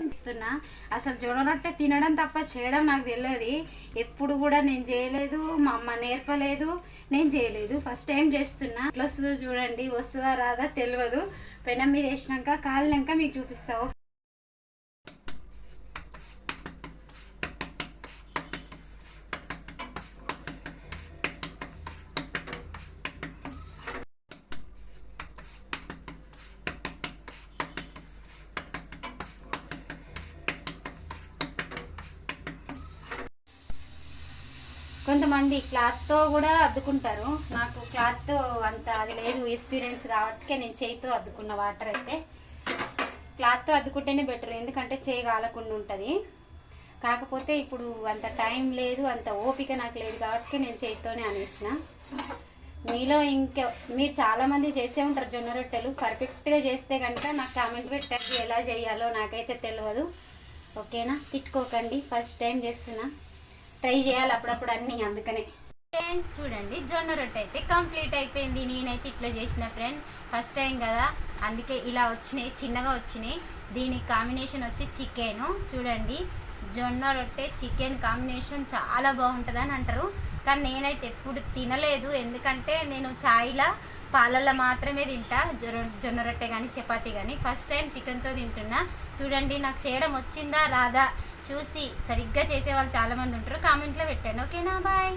ఇస్తున్నా అసలు జొన్న రొట్టె తినడం తప్ప చేయడం నాకు తెలియదు. ఎప్పుడు కూడా నేను చేయలేదు మా అమ్మ నేర్పలేదు నేను చేయలేదు. ఫస్ట్ టైం చేస్తున్నా. ఎట్లా వస్తుందో చూడండి వస్తుందా రాదా తెలియదు. పెనం మీద వేసినాక కాలినాక మీకు చూపిస్తావు కొంతమంది క్లాత్తో కూడా అద్దుకుంటారు. నాకు క్లాత్తో అంత అది లేదు ఎక్స్పీరియన్స్ కాబట్టి నేను చేయితో అద్దుకున్న వాటర్ అయితే. క్లాత్తో అద్దుకుంటేనే బెటర్ ఎందుకంటే చేయి కాలకుండా ఉంటుంది. కాకపోతే ఇప్పుడు అంత టైం లేదు అంత ఓపిక నాకు లేదు కాబట్టి నేను చేతితోనే అనేసిన. మీలో ఇంకా మీరు చాలామంది చేసే ఉంటారు జొన్న రొట్టెలు. పర్ఫెక్ట్గా చేస్తే కనుక నాకు కామెంట్ పెట్టండి ఎలా చేయాలో నాకైతే తెలియదు ఓకేనా? తిట్టుకోకండి. ఫస్ట్ టైం చేస్తున్నా. ట్రై చేయాలి అప్పుడప్పుడు అన్నీ అందుకనే. ఫ్రెండ్ చూడండి జొన్న రొట్టె అయితే కంప్లీట్ అయిపోయింది. నేనైతే ఇట్లా చేసిన ఫ్రెండ్ ఫస్ట్ టైం కదా? అందుకే ఇలా వచ్చినాయి చిన్నగా వచ్చినాయి. దీనికి కాంబినేషన్ వచ్చి చికెన్ చూడండి జొన్న రొట్టె చికెన్ కాంబినేషన్ చాలా బాగుంటుందని అంటారు. కానీ నేనైతే ఎప్పుడు తినలేదు. ఎందుకంటే నేను ఛాయ్లా పాలల్లో మాత్రమే తింటా. జొన్న రొట్టె కానీ చపాతీ కానీ ఫస్ట్ టైం చికెన్తో తింటున్నా. చూడండి నాకు చేయడం వచ్చిందా? రాదా? చూసి సరిగ్గా చేసే వాళ్ళు చాలామంది ఉంటారు. కామెంట్లో పెట్టండి. ఓకేనా? బాయ్.